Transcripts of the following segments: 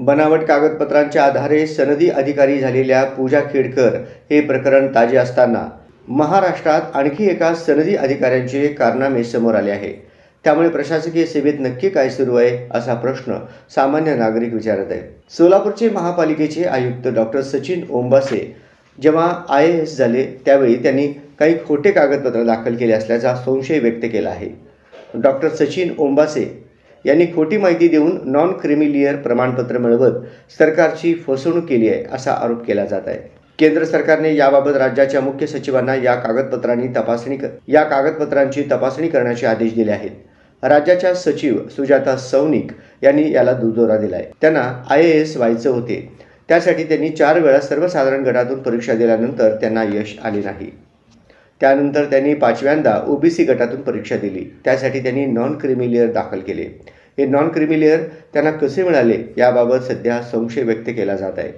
बनावट कागदपत्रांच्या आधारे सनदी अधिकारी झालेल्या पूजा खेडकर हे प्रकरण ताजे असताना महाराष्ट्रात आणखी एका सनदी अधिकाऱ्यांचे कारनामे समोर आले आहे. त्यामुळे प्रशासकीय सेवेत नक्की काय सुरू आहे असा प्रश्न सामान्य नागरिक विचारत आहे सोलापूरचे महापालिकेचे आयुक्त डॉक्टर सचिन ओंबासे जेव्हा आय ए एस झाले त्यावेळी त्यांनी काही खोटे कागदपत्र दाखल केले असल्याचा संशय व्यक्त केला आहे. डॉक्टर सचिन ओंबासे यांनी खोटी माहिती देऊन नॉन क्रिमिलियर प्रमाणपत्र मिळवत सरकारची फसवणूक केली आहे असा आरोप केला जात आहे. केंद्र सरकारने याबाबत राज्याच्या मुख्य सचिवांना या कागदपत्रांनी तपासणी या कागदपत्रांची तपासणी करण्याचे आदेश दिले आहेत. राज्याच्या सचिव सुजाता सौनिक यांनी याला दुजोरा दिलाय. त्यांना आय ए एस व्हायचं होते. त्यासाठी त्यांनी चार वेळा सर्वसाधारण गटातून परीक्षा दिल्यानंतर त्यांना यश आले नाही. त्यानंतर त्यांनी पाचव्यांदा ओबीसी गटातून परीक्षा दिली. त्यासाठी त्यांनी नॉन क्रिमिलियर दाखल केले. हे नॉन क्रिमिलियर त्यांना कसे मिळाले याबाबत सध्या संशय व्यक्त केला जात आहे.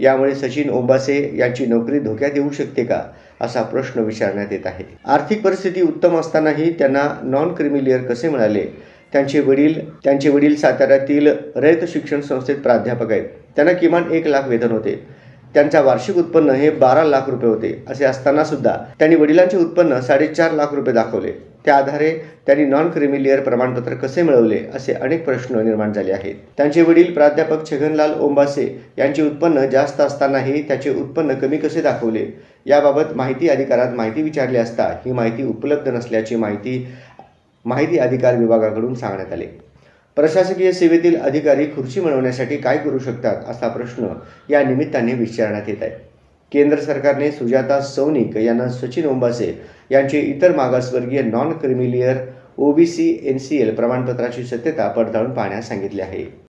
यामुळे सचिन ओंबासे यांची नोकरी धोक्यात येऊ शकते का असा प्रश्न विचारण्यात येत आहे. आर्थिक परिस्थिती उत्तम असतानाही त्यांना नॉन क्रिमिलियर कसे मिळाले? त्यांचे वडील त्यांचे वडील साताऱ्यातील रयत शिक्षण संस्थेत प्राध्यापक आहेत. त्यांना किमान एक लाख वेतन होते. त्यांचा वार्षिक उत्पन्न हे बारा लाख रुपये होते असे असताना सुद्धा त्यांनी वडिलांचे उत्पन्न साडेचार लाख रुपये दाखवले. त्या आधारे त्यांनी नॉन क्रिमिलियर प्रमाणपत्र कसे मिळवले असे अनेक प्रश्न निर्माण झाले आहेत. त्यांचे वडील प्राध्यापक छगनलाल ओंबासे यांचे उत्पन्न जास्त असतानाही त्याचे उत्पन्न कमी कसे दाखवले याबाबत माहिती अधिकारात माहिती विचारली असता ही माहिती उपलब्ध नसल्याची माहिती माहिती अधिकार विभागाकडून सांगण्यात आले. प्रशासकीय सेवेतील अधिकारी खुर्ची मिळवण्यासाठी काय करू शकतात असा प्रश्न या निमित्ताने विचारण्यात येत आहे. केंद्र सरकारने सुजाता सौनिक यांना सचिन ओंबासे यांचे इतर मागासवर्गीय non creamy layer OBC N C L प्रमाणपत्राची सत्यता पडताळून पाहण्यास सांगितले आहे.